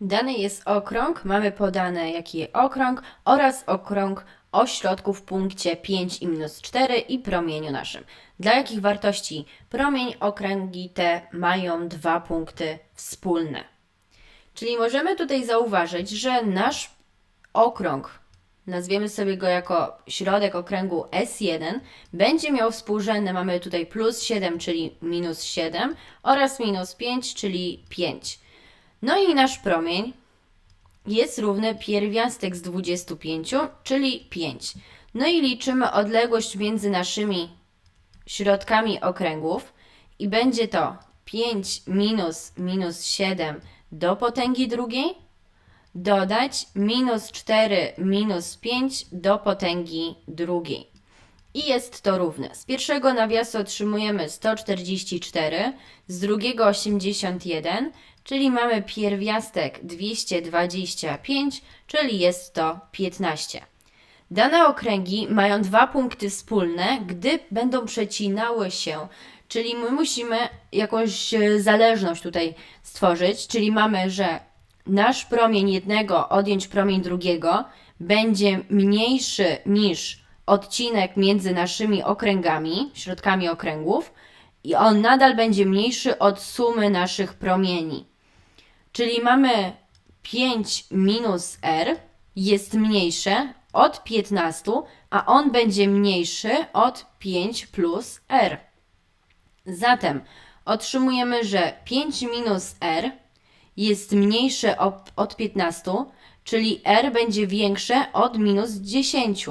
Dany jest okrąg, mamy podane jaki okrąg oraz okrąg o środku w punkcie 5 i minus 4 i promieniu naszym. Dla jakich wartości promień okręgi te mają dwa punkty wspólne. Czyli możemy tutaj zauważyć, że nasz okrąg, nazwiemy sobie go jako środek okręgu S1, będzie miał współrzędne, mamy tutaj plus 7, czyli minus 7 oraz minus 5, czyli 5. No i nasz promień jest równy pierwiastek z 25, czyli 5. No i liczymy odległość między naszymi środkami okręgów i będzie to 5 minus minus 7 do potęgi drugiej dodać minus 4 minus 5 do potęgi drugiej. I jest to równe. Z pierwszego nawiasu otrzymujemy 144, z drugiego 81, czyli mamy pierwiastek 225, czyli jest to 15. Dane okręgi mają dwa punkty wspólne, gdy będą przecinały się, czyli my musimy jakąś e, zależność tutaj stworzyć, czyli mamy, że nasz promień jednego odjąć promień drugiego będzie mniejszy niż odcinek między naszymi okręgami, środkami okręgów, i on nadal będzie mniejszy od sumy naszych promieni. Czyli mamy 5 minus r jest mniejsze od 15, a on będzie mniejszy od 5 plus r. Zatem otrzymujemy, że 5 minus r jest mniejsze od, od 15, czyli r będzie większe od minus 10.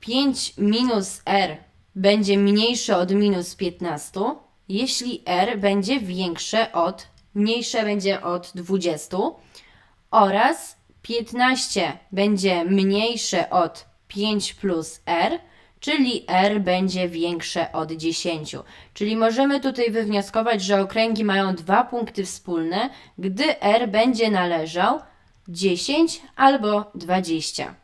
5 minus r będzie mniejsze od minus 15, jeśli r będzie większe od, mniejsze będzie od 20 oraz 15 będzie mniejsze od 5 plus r, czyli r będzie większe od 10. Czyli możemy tutaj wywnioskować, że okręgi mają dwa punkty wspólne, gdy r będzie należał 10 albo 20.